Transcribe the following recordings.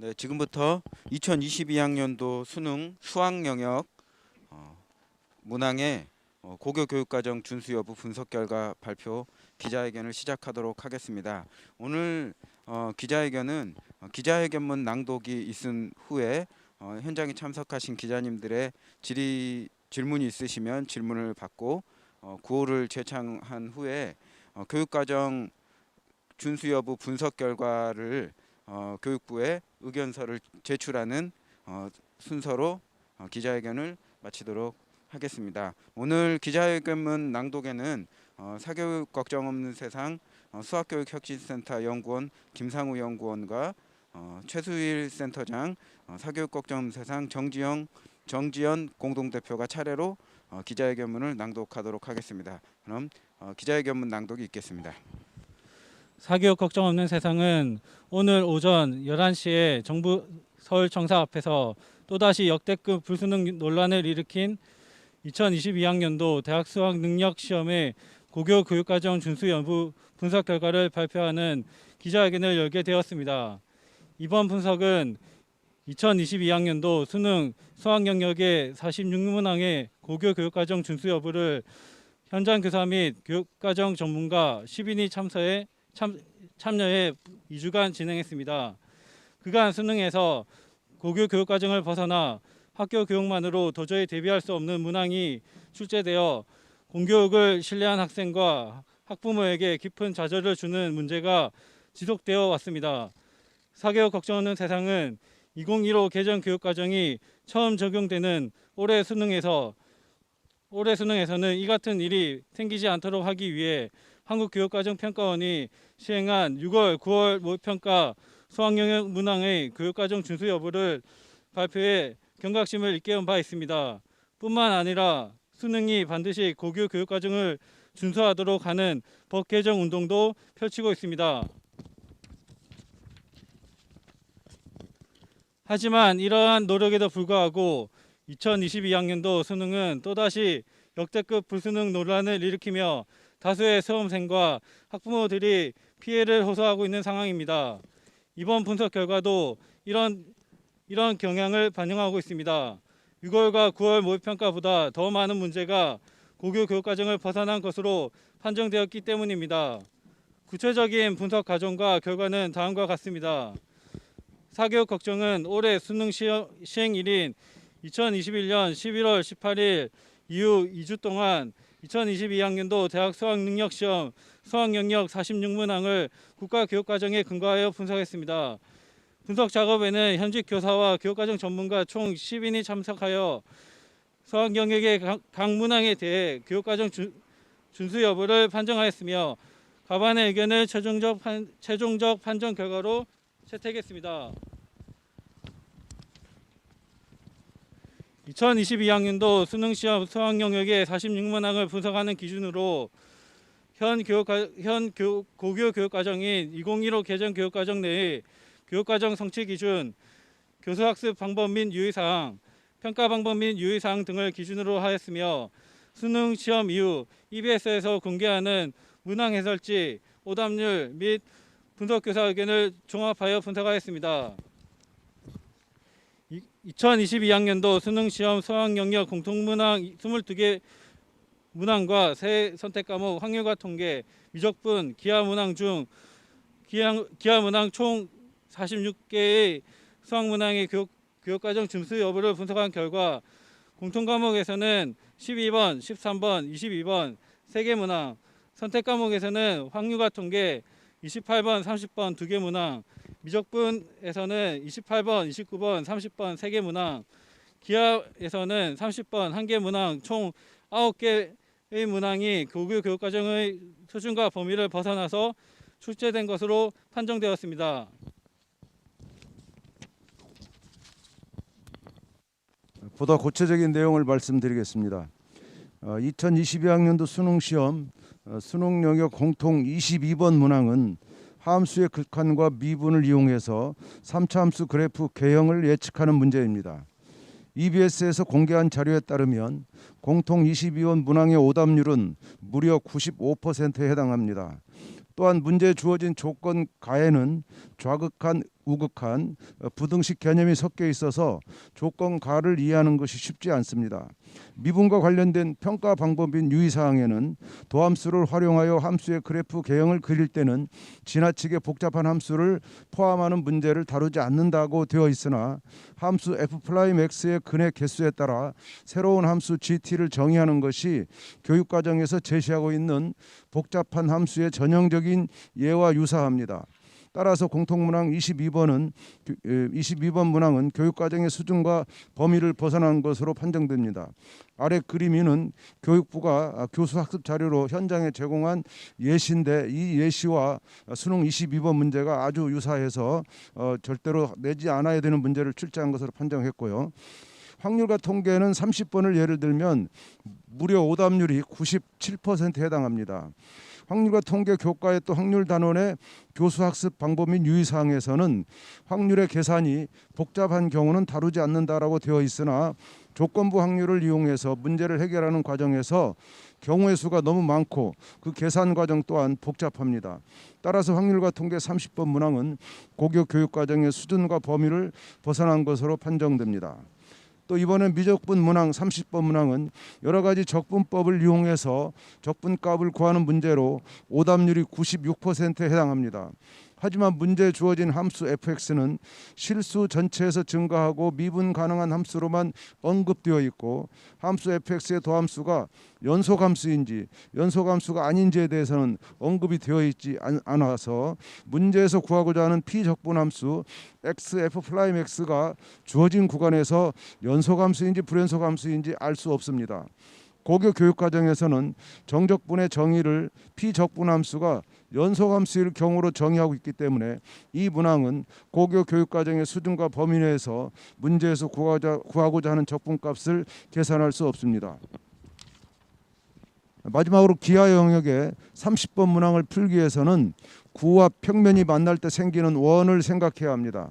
네, 지금부터 2022학년도 수능 수학 영역 어, 문항의 어, 고교 교육과정 준수 여부 분석 결과 발표 기자회견을 시작하도록 하겠습니다. 오늘 어, 기자회견은 어, 기자회견문 낭독이 있은 후에 어, 현장에 참석하신 기자님들의 질의 질문이 있으시면 질문을 받고 어, 구호를 제창한 후에 어, 교육과정 준수 여부 분석 결과를 어, 교육부에 의견서를 제출하는 어, 순서로 어, 기자회견을 마치도록 하겠습니다. 오늘 기자회견문 낭독에는 어, 사교육 걱정 없는 세상 어, 수학교육혁신센터 연구원 김상우 연구원과 어, 최수일 센터장, 어, 사교육 걱정 없는 세상 정지영 정지연 공동대표가 차례로 어, 기자회견문을 낭독하도록 하겠습니다. 그럼 어, 기자회견문 낭독이 있겠습니다. 사교육 걱정 없는 세상은 오늘 오전 11시에 정부 서울청사 앞에서 또다시 역대급 불수능 논란을 일으킨 2022학년도 대학 수학 능력 시험의 고교 교육과정 준수 여부 분석 결과를 발표하는 기자회견을 열게 되었습니다. 이번 분석은 2022학년도 수능 수학 영역의 46문항의 고교 교육과정 준수 여부를 현장 교사 및 교육과정 전문가 10인이 참석해 참, 참여해 2주간 진행했습니다. 그간 수능에서 고교 교육 과정을 벗어나 학교 교육만으로 도저히 대비할 수 없는 문항이 출제되어 공교육을 신뢰한 학생과 학부모에게 깊은 좌절을 주는 문제가 지속되어 왔습니다. 사교육 걱정 없는 세상은 2015 개정 교육 과정이 처음 적용되는 올해 수능에서 올해 수능에서는 이 같은 일이 생기지 않도록 하기 위해 한국교육과정평가원이 시행한 6월, 9월 모의평가 수학영역 문항의 교육과정 준수 여부를 발표해 경각심을 일깨운 바 있습니다. 뿐만 아니라 수능이 반드시 고교 교육과정을 준수하도록 하는 법 개정 운동도 펼치고 있습니다. 하지만 이러한 노력에도 불구하고 2022학년도 수능은 또다시 역대급 불수능 논란을 일으키며 다수의 수험생과 학부모들이 피해를 호소하고 있는 상황입니다. 이번 분석 결과도 이런 이런 경향을 반영하고 있습니다. 6월과 9월 모의평가보다 더 많은 문제가 고교 교육과정을 벗어난 것으로 판정되었기 때문입니다. 구체적인 분석 과정과 결과는 다음과 같습니다. 사교육 걱정은 올해 수능 시행일인 2021년 11월 18일 이후 2주 동안 2022학년도 대학 수학 능력 시험 수학 영역 46문항을 국가 교육과정에 근거하여 분석했습니다. 분석 작업에는 현직 교사와 교육과정 전문가 총 10인이 참석하여 수학 영역의 각, 각 문항에 대해 교육과정 준, 준수 여부를 판정하였으며 가반의 의견을 최종적, 판, 최종적 판정 결과로 채택했습니다. 2022학년도 수능 시험 수학 영역의 46문항을 분석하는 기준으로 현 교육 현 교, 고교 교육 과정인 2015 개정 교육 과정 내의 교육 과정 성취 기준, 교수 학습 방법 및 유의 사항, 평가 방법 및 유의 사항 등을 기준으로 하였으며 수능 시험 이후 EBS에서 공개하는 문항 해설지, 오답률 및 분석 교사 의견을 종합하여 분석하였습니다. 2022학년도 수능 시험 수학 영역 공통 문항 22개 문항과 새 선택 과목 확률과 통계, 미적분, 기하 문항 중 기하, 기하 문항 총 46개의 수학 문항의 교육, 교육과정 준수 여부를 분석한 결과 공통 과목에서는 12번, 13번, 22번 세 개 문항, 선택 과목에서는 확률과 통계 28번, 30번 두 개 문항, 미적분에서는 28번, 29번, 30번 세개 문항, 기하에서는 30번 한개 문항 총 9개의 문항이 고교 교육과정의 수준과 범위를 벗어나서 출제된 것으로 판정되었습니다. 보다 구체적인 내용을 말씀드리겠습니다. 어, 2022학년도 수능 시험 어, 수능 영역 공통 22번 문항은 함수의 극한과 미분을 이용해서 3차 함수 그래프 개형을 예측하는 문제입니다. EBS에서 공개한 자료에 따르면 공통 22번 문항의 오답률은 무려 95%에 해당합니다. 또한 문제에 주어진 조건 가에는 좌극한 우극한 어, 부등식 개념이 섞여 있어서 조건가를 이해하는 것이 쉽지 않습니다. 미분과 관련된 평가 방법인 유의 사항에는 도함수를 활용하여 함수의 그래프 개형을 그릴 때는 지나치게 복잡한 함수를 포함하는 문제를 다루지 않는다고 되어 있으나 함수 f 프라임 x의 근의 개수에 따라 새로운 함수 gt를 정의하는 것이 교육 과정에서 제시하고 있는 복잡한 함수의 전형적인 예와 유사합니다. 따라서 공통문항 22번은 22번 문항은 교육 과정의 수준과 범위를 벗어난 것으로 판정됩니다. 아래 그림이는 교육부가 교수 학습 자료로 현장에 제공한 예시인데 이 예시와 수능 22번 문제가 아주 유사해서 어, 절대로 내지 않아야 되는 문제를 출제한 것으로 판정했고요. 확률과 통계는 30번을 예를 들면 무려 오답률이 97%에 해당합니다. 확률과 통계 교과의 또 확률 단원의 교수 학습 방법 및 유의 사항에서는 확률의 계산이 복잡한 경우는 다루지 않는다라고 되어 있으나 조건부 확률을 이용해서 문제를 해결하는 과정에서 경우의 수가 너무 많고 그 계산 과정 또한 복잡합니다. 따라서 확률과 통계 30번 문항은 고교 교육 과정의 수준과 범위를 벗어난 것으로 판정됩니다. 또 이번엔 미적분 문항 30번 문항은 여러 가지 적분법을 이용해서 적분값을 구하는 문제로 오답률이 96%에 해당합니다. 하지만 문제에 주어진 함수 fx는 실수 전체에서 증가하고 미분 가능한 함수로만 언급되어 있고 함수 fx의 도함수가 연속함수인지 연속함수가 아닌지에 대해서는 언급이 되어 있지 않- 않아서 문제에서 구하고자 하는 피적분함수 x f 플라임 x가 주어진 구간에서 연속함수인지 불연속함수인지 알 수 없습니다. 고교 교육 과정에서는 정적분의 정의를 피적분함수가 연속함수일 경우로 정의하고 있기 때문에 이 문항은 고교 교육 과정의 수준과 범위 내에서 문제에서 구하고자, 구하고자 하는 적분값을 계산할 수 없습니다. 마지막으로 기하 영역의 30번 문항을 풀기 위해서는 구와 평면이 만날 때 생기는 원을 생각해야 합니다.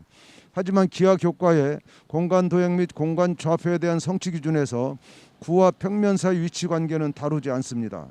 하지만 기하 교과의 공간 도형 및 공간 좌표에 대한 성취 기준에서 구와 평면 사이 위치 관계는 다루지 않습니다.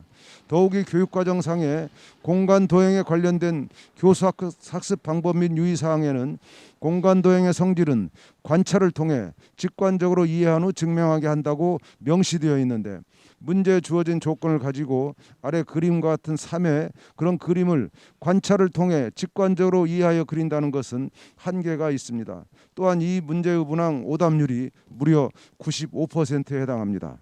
더욱이 교육과정상의 공간 도형에 관련된 교수 학- 학습 방법 및 유의 사항에는 공간 도형의 성질은 관찰을 통해 직관적으로 이해한 후 증명하게 한다고 명시되어 있는데 문제에 주어진 조건을 가지고 아래 그림과 같은 3의 그런 그림을 관찰을 통해 직관적으로 이해하여 그린다는 것은 한계가 있습니다. 또한 이 문제의 문항 오답률이 무려 95%에 해당합니다.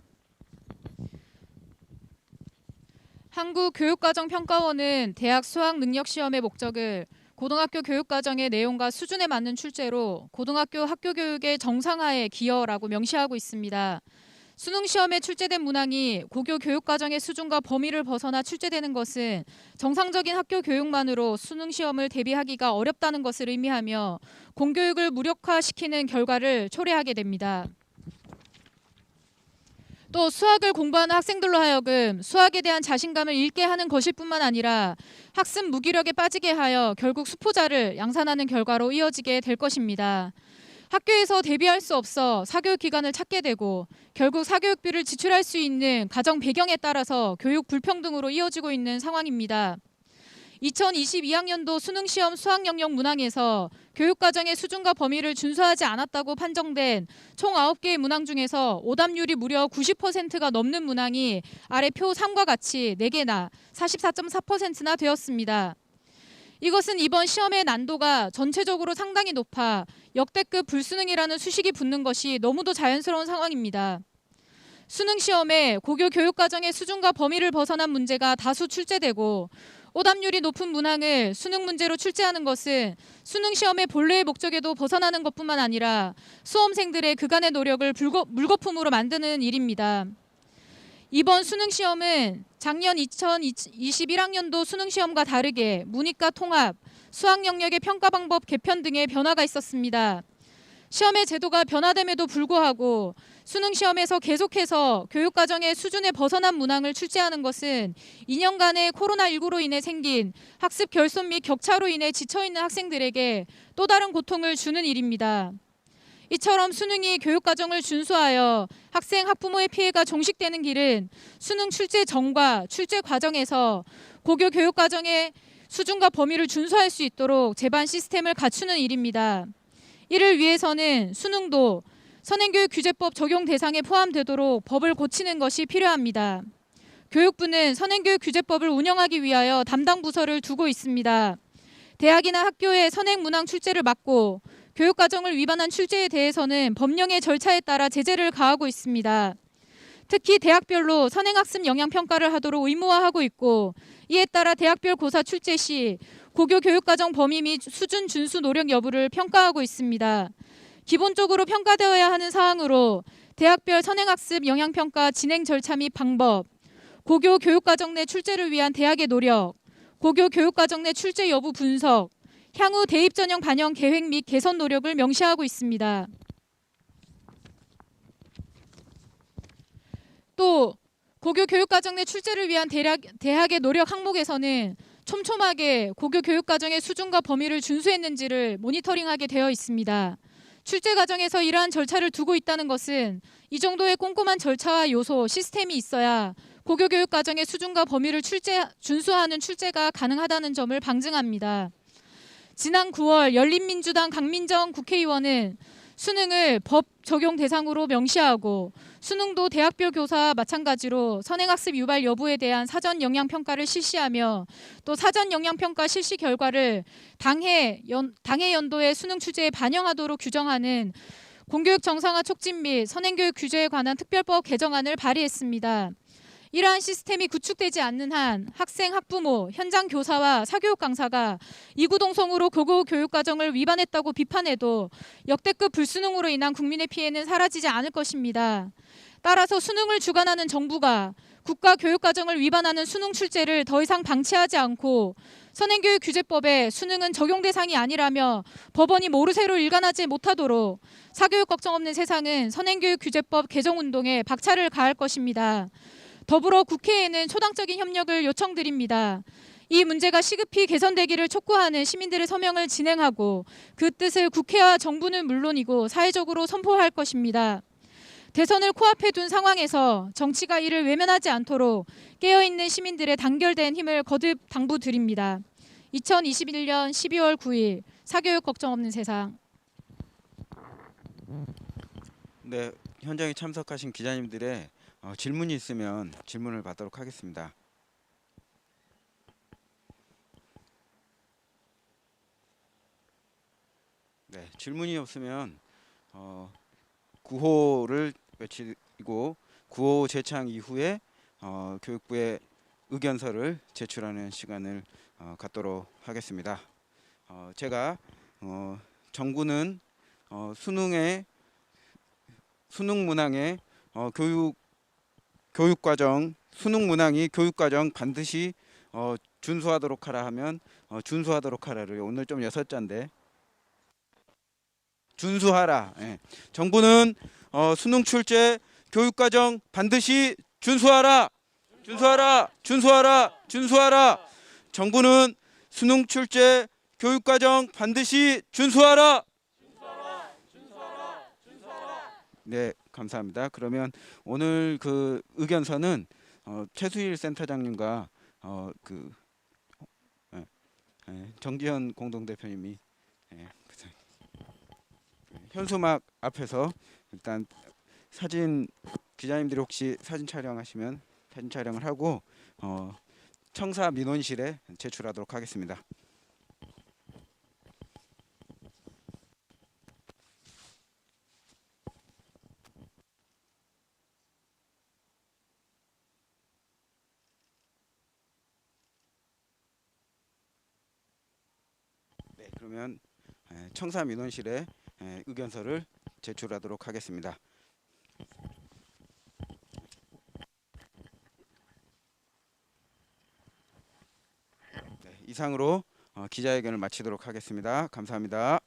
한국교육과정평가원은 대학 수학 능력 시험의 목적을 고등학교 교육과정의 내용과 수준에 맞는 출제로 고등학교 학교 교육의 정상화에 기여라고 명시하고 있습니다. 수능 시험에 출제된 문항이 고교 교육 과정의 수준과 범위를 벗어나 출제되는 것은 정상적인 학교 교육만으로 수능 시험을 대비하기가 어렵다는 것을 의미하며 공교육을 무력화시키는 결과를 초래하게 됩니다. 또 수학을 공부하는 학생들로 하여금 수학에 대한 자신감을 잃게 하는 것일 뿐만 아니라 학습 무기력에 빠지게 하여 결국 수포자를 양산하는 결과로 이어지게 될 것입니다. 학교에서 대비할 수 없어 사교육 기관을 찾게 되고 결국 사교육비를 지출할 수 있는 가정 배경에 따라서 교육 불평등으로 이어지고 있는 상황입니다. 2022학년도 수능 시험 수학 영역 문항에서 교육 과정의 수준과 범위를 준수하지 않았다고 판정된 총 9개의 문항 중에서 오답률이 무려 90%가 넘는 문항이 아래 표 3과 같이 4개나 44.4%나 되었습니다. 이것은 이번 시험의 난도가 전체적으로 상당히 높아 역대급 불수능이라는 수식이 붙는 것이 너무도 자연스러운 상황입니다. 수능 시험에 고교 교육 과정의 수준과 범위를 벗어난 문제가 다수 출제되고 오답률이 높은 문항을 수능 문제로 출제하는 것은 수능 시험의 본래의 목적에도 벗어나는 것뿐만 아니라 수험생들의 그간의 노력을 물거품으로 만드는 일입니다. 이번 수능 시험은 작년 2021학년도 수능 시험과 다르게 문이과 통합, 수학 영역의 평가 방법 개편 등의 변화가 있었습니다. 시험의 제도가 변화됨에도 불구하고 수능 시험에서 계속해서 교육 과정의 수준에 벗어난 문항을 출제하는 것은 2년간의 코로나19로 인해 생긴 학습 결손 및 격차로 인해 지쳐 있는 학생들에게 또 다른 고통을 주는 일입니다. 이처럼 수능이 교육 과정을 준수하여 학생 학부모의 피해가 종식되는 길은 수능 출제 전과 출제 과정에서 고교 교육 과정의 수준과 범위를 준수할 수 있도록 제반 시스템을 갖추는 일입니다. 이를 위해서는 수능도 선행교육 규제법 적용 대상에 포함되도록 법을 고치는 것이 필요합니다. 교육부는 선행교육 규제법을 운영하기 위하여 담당 부서를 두고 있습니다. 대학이나 학교의 선행 문항 출제를 막고 교육과정을 위반한 출제에 대해서는 법령의 절차에 따라 제재를 가하고 있습니다. 특히 대학별로 선행학습 영향평가를 하도록 의무화하고 있고 이에 따라 대학별 고사 출제 시 고교 교육과정 범위 및 수준 준수 노력 여부를 평가하고 있습니다. 기본적으로 평가되어야 하는 사항으로 대학별 선행학습 영향평가 진행 절차 및 방법, 고교 교육과정 내 출제를 위한 대학의 노력, 고교 교육과정 내 출제 여부 분석, 향후 대입 전형 반영 계획 및 개선 노력을 명시하고 있습니다. 또 고교 교육과정 내 출제를 위한 대학, 대학의 노력 항목에서는 촘촘하게 고교 교육과정의 수준과 범위를 준수했는지를 모니터링하게 되어 있습니다. 출제 과정에서 이러한 절차를 두고 있다는 것은 이 정도의 꼼꼼한 절차와 요소, 시스템이 있어야 고교 교육 과정의 수준과 범위를 출제 준수하는 출제가 가능하다는 점을 방증합니다. 지난 9월 열린민주당 강민정 국회의원은 수능을 법 적용 대상으로 명시하고 수능도 대학별 교사와 마찬가지로 선행학습 유발 여부에 대한 사전 영향 평가를 실시하며 또 사전 영향 평가 실시 결과를 당해 연, 당해 연도의 수능 출제에 반영하도록 규정하는 공교육 정상화 촉진 및 선행교육 규제에 관한 특별법 개정안을 발의했습니다. 이러한 시스템이 구축되지 않는 한 학생, 학부모, 현장 교사와 사교육 강사가 이구동성으로 고교 교육 과정을 위반했다고 비판해도 역대급 불수능으로 인한 국민의 피해는 사라지지 않을 것입니다. 따라서 수능을 주관하는 정부가 국가 교육 과정을 위반하는 수능 출제를 더 이상 방치하지 않고 선행교육 규제법에 수능은 적용 대상이 아니라며 법원이 모르쇠로 일관하지 못하도록 사교육 걱정 없는 세상은 선행교육 규제법 개정 운동에 박차를 가할 것입니다. 더불어 국회에는 초당적인 협력을 요청드립니다. 이 문제가 시급히 개선되기를 촉구하는 시민들의 서명을 진행하고 그 뜻을 국회와 정부는 물론이고 사회적으로 선포할 것입니다. 대선을 코앞에 둔 상황에서 정치가 이를 외면하지 않도록 깨어있는 시민들의 단결된 힘을 거듭 당부드립니다. 2021년 12월 9일 사교육 걱정 없는 세상 네, 현장에 참석하신 기자님들의 어, 질문이 있으면 질문을 받도록 하겠습니다. 네, 질문이 없으면 어, 구호를 외치고 구호 제창 이후에 어, 교육부에 의견서를 제출하는 시간을 어, 갖도록 하겠습니다. 어, 제가 어, 정부는 어, 수능에 수능 문항에 어, 교육 교육 과정 수능 문항이 교육 과정 반드시 어, 준수하도록 하라 하면 어, 준수하도록 하라를 오늘 좀 여섯 자인데 준수하라. 예. 정부는 어, 수능 출제 교육 과정 반드시 준수하라. 준수하라. 준수하라. 준수하라. 정부는 수능 출제 교육 과정 반드시 준수하라. 네, 감사합니다. 그러면 오늘 그 의견서는 어, 최수일 센터장님과 어, 그 예, 예, 정지현 공동대표님이 예, 그래서 현수막 앞에서 일단 사진 기자님들이 혹시 사진 촬영하시면 사진 촬영을 하고 어, 청사 민원실에 제출하도록 하겠습니다. 네, 그러면 에, 청사 민원실에 에, 의견서를 제출하도록 하겠습니다. 네, 이상으로 어, 기자회견을 마치도록 하겠습니다. 감사합니다.